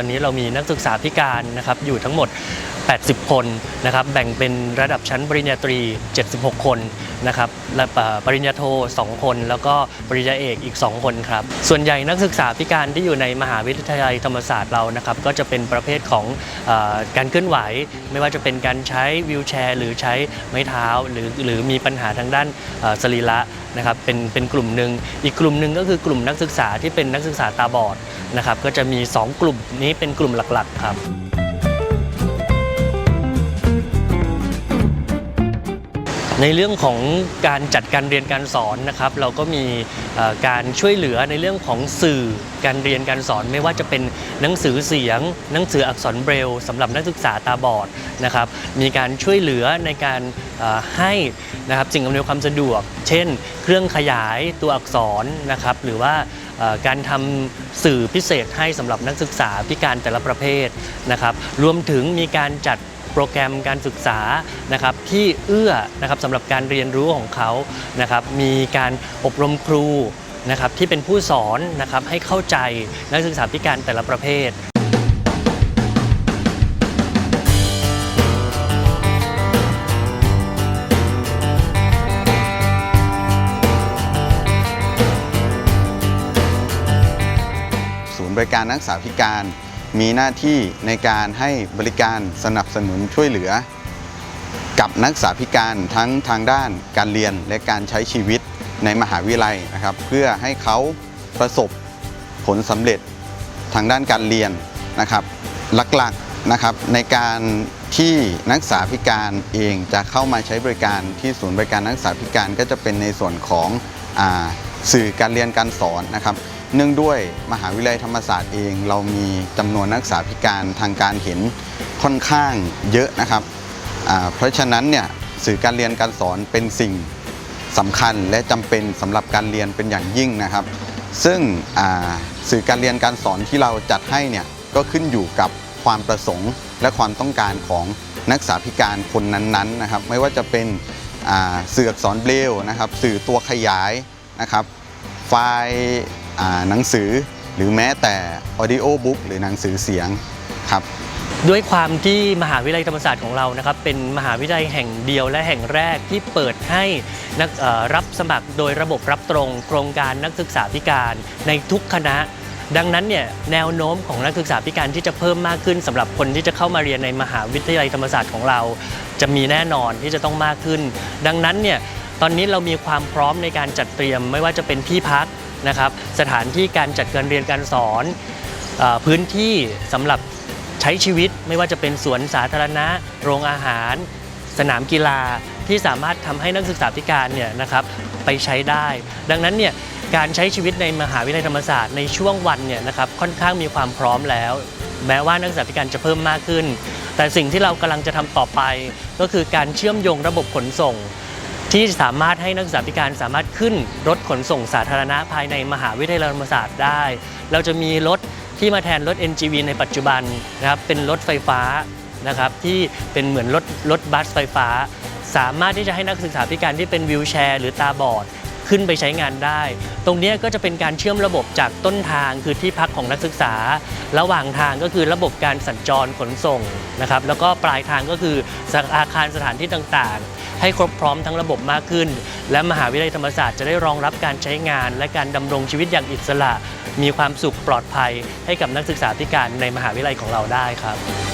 อนนี้เรามีนักศึกษาพิการนะครับอยู่ทั้งหมด80 คนนะครับ แบ่งเป็นระดับชั้นปริญญาตรี 76 คนนะครับและปริญญาโท 2 คน แล้วก็ปริญญาเอกอีก 2 คนครับ ส่วนใหญ่นักศึกษาพิการที่อยู่ในมหาวิทยาลัยธรรมศาสตร์เรานะครับ ก็จะเป็นประเภทของอการเคลื่อนไหว ไม่ว่าจะเป็นการใช้วิวแชร์ หรือใช้ไม้เท้า หรือหรือมีปัญหาทางด้านสรีระนะครับเป็นเป็นกลุ่มหนึ่งอีกกลุ่มหนึ่งก็คือกลุ่มนักศึกษาที่เป็นนักศึกษาตาบอดนะครับก็จะมี 2 กลุ่มนี้เป็นกลุ่มหลักๆครับ ในเรื่องของการจัดการเรียนการสอนนะครับเราก็มีการช่วยเหลือในเรื่องของสื่อการเรียนการสอนไม่ว่าจะเป็นหนังสือเสียง หนังสืออักษรเบรลสำหรับนักศึกษาตาบอดนะครับมีการช่วยเหลือในการให้นะครับสิ่งอำนวยความสะดวก เช่น เครื่องขยายตัวอักษรนะครับหรือว่าการทำสื่อพิเศษให้สำหรับนักศึกษาพิการแต่ละประเภทนะครับรวมถึงมีการจัด โปรแกรมการศึกษานะครับที่เอื้อนะครับสำหรับการเรียนรู้ของเขานะครับมีการอบรมครูนะครับที่เป็นผู้สอนนะครับให้เข้าใจนักศึกษาพิการแต่ละประเภทศูนย์บริการนักศึกษาพิการ มีหน้าที่ในการให้บริการสนับสนุนช่วยเหลือ กับนักศึกษาพิการทั้งทางด้านการเรียนและการใช้ชีวิตในมหาวิทยาลัยนะครับ เพื่อให้เขาประสบผลสำเร็จทางด้านการเรียนนะครับ หลักๆนะครับในการที่นักศึกษาพิการเองจะเข้ามาใช้บริการที่ศูนย์บริการนักศึกษาพิการก็จะเป็นในส่วนของอสื่อการเรียนการสอนนะครับ เนื่องด้วยมหาวิทยาลัยธรรมศาสตร์เอง เรามีจำนวนนักศึกษาพิการทางการเห็นค่อนข้างเยอะนะครับ เพราะฉะนั้นเนี่ยสื่อการเรียนการสอนเป็นสิ่งสำคัญและจำเป็นสำหรับการเรียนเป็นอย่างยิ่งนะครับ ซึ่งสื่อการเรียนการสอนที่เราจัดให้เนี่ยก็ขึ้นอยู่กับความประสงค์และความต้องการของนักศึกษาพิการคนนั้นๆนะครับ ไม่ว่าจะเป็นสื่ออักษรเบลนะครับ สื่อตัวขยายนะครับ ไฟล์ หนังสือหรือแม้แต่ audio book หรือหนังสือเสียงครับด้วยความที่มหาวิทยาลัยธรรมศาสตร์ของเรานะครับเป็นมหาวิทยาลัยแห่งเดียวและแห่งแรกที่เปิดให้นักรับสมัครโดยระบบรับตรง โครงการนักศึกษาพิการในทุกคณะ ดังนั้นเนี่ยแนวโน้มของนักศึกษาพิการที่จะเพิ่มมากขึ้นสำหรับคนที่จะเข้ามาเรียนในมหาวิทยาลัยธรรมศาสตร์ของเรา จะมีแน่นอนที่จะต้องมากขึ้น ดังนั้นเนี่ยตอนนี้เรามีความพร้อมในการจัดเตรียมไม่ว่าจะเป็นที่พัก นะครับสถานที่การจัดการเรียนการสอนอพื้นที่สำหรับใช้ชีวิตไม่ว่าจะเป็นสวนสาธารณะ โรงอาหาร สนามกีฬาที่สามารถทำให้นักศึกษาพิการเนี่ยนะครับไปใช้ได้ ดังนั้นเนี่ยการใช้ชีวิตในมหาวิทยาลัยธรรมศาสตร์ในช่วงวันเนี่ยนะครับค่อนข้างมีความพร้อมแล้ว แม้ว่านักศึกษาพิการจะเพิ่มมากขึ้น แต่สิ่งที่เรากำลังจะทำต่อไป ก็คือการเชื่อมโยงระบบขนส่ง ที่สามารถให้นักศึกษาพิการสามารถขึ้นรถขนส่งสาธารณะภายในมหาวิทยาลัยธรรมศาสตร์ได้ เราจะมีรถที่มาแทนรถ NGV ในปัจจุบันนะครับเป็นรถไฟฟ้านะครับที่เป็นเหมือนรถรถบัสไฟฟ้า สามารถที่จะให้นักศึกษาพิการที่เป็นวิวแชร์ หรือตาบอด ขึ้นไปใช้งานได้ ตรงนี้ก็จะเป็นการเชื่อมระบบจากต้นทางคือที่พักของนักศึกษา ระหว่างทางก็คือระบบการสัญจรขนส่งนะครับแล้วก็ปลายทางก็คืออาคารสถานที่ต่างๆ ให้ครบพร้อมทั้งระบบมากขึ้น และมหาวิทยาลัยธรรมศาสตร์จะได้รองรับการใช้งาน และการดำรงชีวิตอย่างอิสระ มีความสุขปลอดภัย ให้กับนักศึกษาพิการในมหาวิทยาลัยของเราได้ครับ